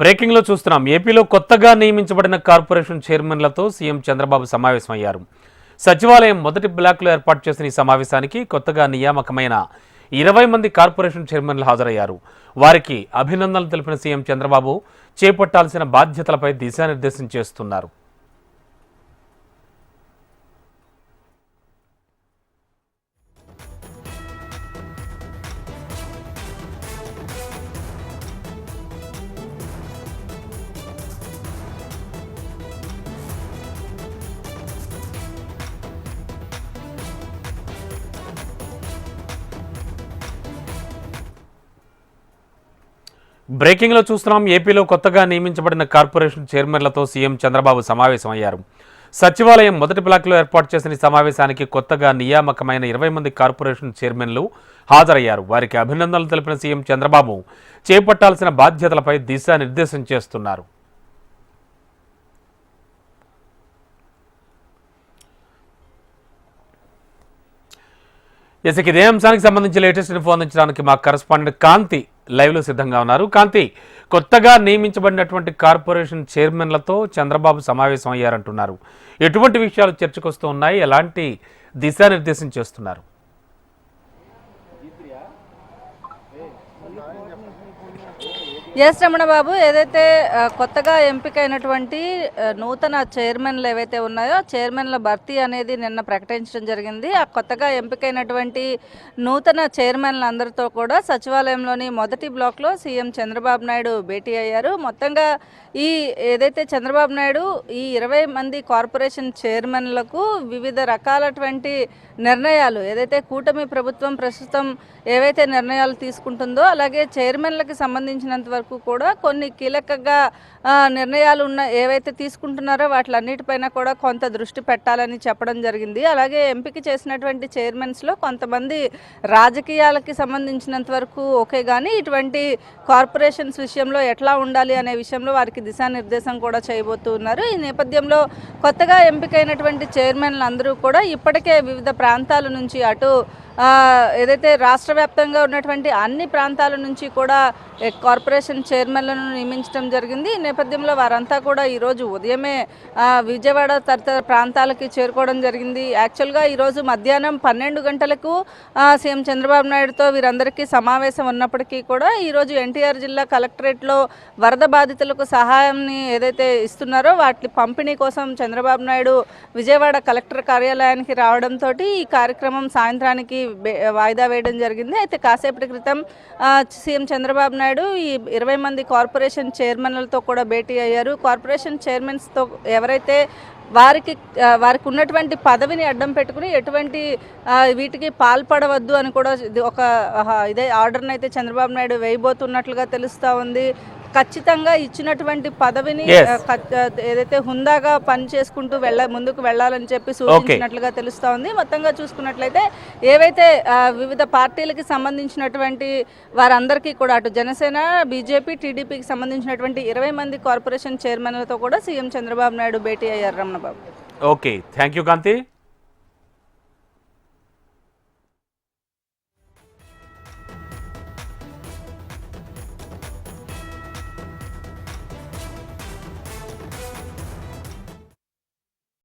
బ్రేకింగ్లో చూస్తున్నాం. ఏపీలో కొత్తగా నియమించబడిన కార్పొరేషన్ చైర్మన్లతో సీఎం చంద్రబాబు సమావేశమయ్యారు. సచివాలయం మొదటి బ్లాక్లో ఏర్పాటు చేసిన ఈ సమావేశానికి కొత్తగా నియామకమైన ఇరవై మంది కార్పొరేషన్ చైర్మన్లు హాజరయ్యారు. వారికి అభినందనలు తెలిపిన సీఎం చంద్రబాబు చేపట్టాల్సిన బాధ్యతలపై దిశానిర్దేశం చేస్తున్నారు. బ్రేకింగ్లో చూస్తున్నాం. ఏపీలో కొత్తగా నియమించబడిన కార్పొరేషన్ చైర్మన్లతో సీఎం చంద్రబాబు సమావేశమయ్యారు. సచివాలయం మొదటి బ్లాక్లో ఏర్పాటు చేసిన సమావేశానికి కొత్తగా నియామకమైన ఇరవై మంది కార్పొరేషన్ చైర్మన్లు హాజరయ్యారు. వారికి అభినందనలు తెలిపిన సీఎం చంద్రబాబు చేపట్టాల్సిన బాధ్యతలపై దిశానిర్దేశం చేస్తున్నారు. ఎస్ ఇదే అంశానికి సంబంధించి లేటెస్ట్ ఇన్ఫో అందించడానికి మా కరస్పాండెంట్ కాంతి లైవ్లో సిద్ధంగా ఉన్నారు. కాంతి కొత్తగా నియమించబడినటువంటి కార్పొరేషన్ చైర్మన్లతో చంద్రబాబు సమావేశం అయ్యారంటున్నారు ఎటువంటి విషయాలు చర్చకొస్తూ ఉన్నాయి? ఎలాంటి దిశానిర్దేశం చేస్తున్నారు? ఎస్ రమణ బాబు ఏదైతే కొత్తగా ఎంపికైనటువంటి నూతన చైర్మన్లు ఏవైతే ఉన్నాయో చైర్మన్ల భర్తీ అనేది నిన్న ప్రకటించడం జరిగింది. ఆ కొత్తగా ఎంపికైనటువంటి నూతన చైర్మన్లు అందరితో కూడా సచివాలయంలోని మొదటి బ్లాక్లో సీఎం చంద్రబాబు నాయుడు భేటీ అయ్యారు. మొత్తంగా ఈ ఏదైతే చంద్రబాబు నాయుడు ఈ ఇరవై మంది కార్పొరేషన్ చైర్మన్లకు వివిధ రకాలటువంటి నిర్ణయాలు ఏదైతే కూటమి ప్రభుత్వం ప్రస్తుతం ఏవైతే నిర్ణయాలు తీసుకుంటుందో అలాగే చైర్మన్లకు సంబంధించినంత వరకు కూడా కొన్ని కీలకగా నిర్ణయాలు ఉన్న ఏవైతే తీసుకుంటున్నారో వాటిలన్నిటిపైన కూడా కొంత దృష్టి పెట్టాలని చెప్పడం జరిగింది. అలాగే ఎంపిక చేసినటువంటి చైర్మన్స్లో కొంతమంది రాజకీయాలకి సంబంధించినంత వరకు ఓకే కానీ ఇటువంటి కార్పొరేషన్స్ విషయంలో ఎట్లా ఉండాలి అనే విషయంలో వారికి దిశానిర్దేశం కూడా చేయబోతున్నారు ఈ నేపథ్యంలో కొత్తగా ఎంపికైనటువంటి చైర్మన్లు అందరూ కూడా ఇప్పటికే వివిధ ప్రాంతాల నుంచి అటు ఏదైతే రాష్ట్ర వ్యాప్తంగా ఉన్నటువంటి అన్ని ప్రాంతాల నుంచి కూడా కార్పొరేషన్ చైర్మన్లను నియమించడం జరిగింది. ఈ నేపథ్యంలో వారంతా కూడా ఈరోజు ఉదయమే విజయవాడ తదితర ప్రాంతాలకి చేరుకోవడం జరిగింది. యాక్చువల్గా ఈరోజు మధ్యాహ్నం పన్నెండు గంటలకు సీఎం చంద్రబాబు నాయుడుతో వీరందరికీ సమావేశం ఉన్నప్పటికీ కూడా ఈరోజు ఎన్టీఆర్ జిల్లా కలెక్టరేట్లో వరద బాధితులకు సహాయాన్ని ఏదైతే ఇస్తున్నారో వాటి పంపిణీ కోసం చంద్రబాబు నాయుడు విజయవాడ కలెక్టర్ కార్యాలయానికి రావడంతో ఈ కార్యక్రమం సాయంత్రానికి వాయిదా వేయడం జరిగింది. అయితే కాసేపటి క్రితం సీఎం చంద్రబాబు నాయుడు ఈ ఇరవై మంది కార్పొరేషన్ చైర్మన్లతో కూడా భేటీ అయ్యారు. కార్పొరేషన్ చైర్మన్స్తో ఎవరైతే వారికి వారికి ఉన్నటువంటి పదవిని అడ్డం పెట్టుకుని ఎటువంటి వీటికి పాల్పడవద్దు అని కూడా ఇది ఒక ఇదే ఆర్డర్ని అయితే చంద్రబాబు నాయుడు వేయబోతున్నట్లుగా తెలుస్తూ ఉంది. ఖచ్చితంగా ఇచ్చినటువంటి పదవిని ఏదైతే హుందాగా పని చేసుకుంటూ వెళ్ళ ముందుకు వెళ్ళాలని చెప్పి సూచించినట్లుగా తెలుస్తూ ఉంది. మొత్తంగా చూసుకున్నట్లయితే ఏవైతే వివిధ పార్టీలకి సంబంధించినటువంటి వారందరికీ కూడా అటు జనసేన బీజేపీ టీడీపీకి సంబంధించినటువంటి ఇరవై మంది కార్పొరేషన్ చైర్మన్లతో కూడా సీఎం చంద్రబాబు నాయుడు భేటీ అయ్యారు Ramanababu okay thank you Kanthi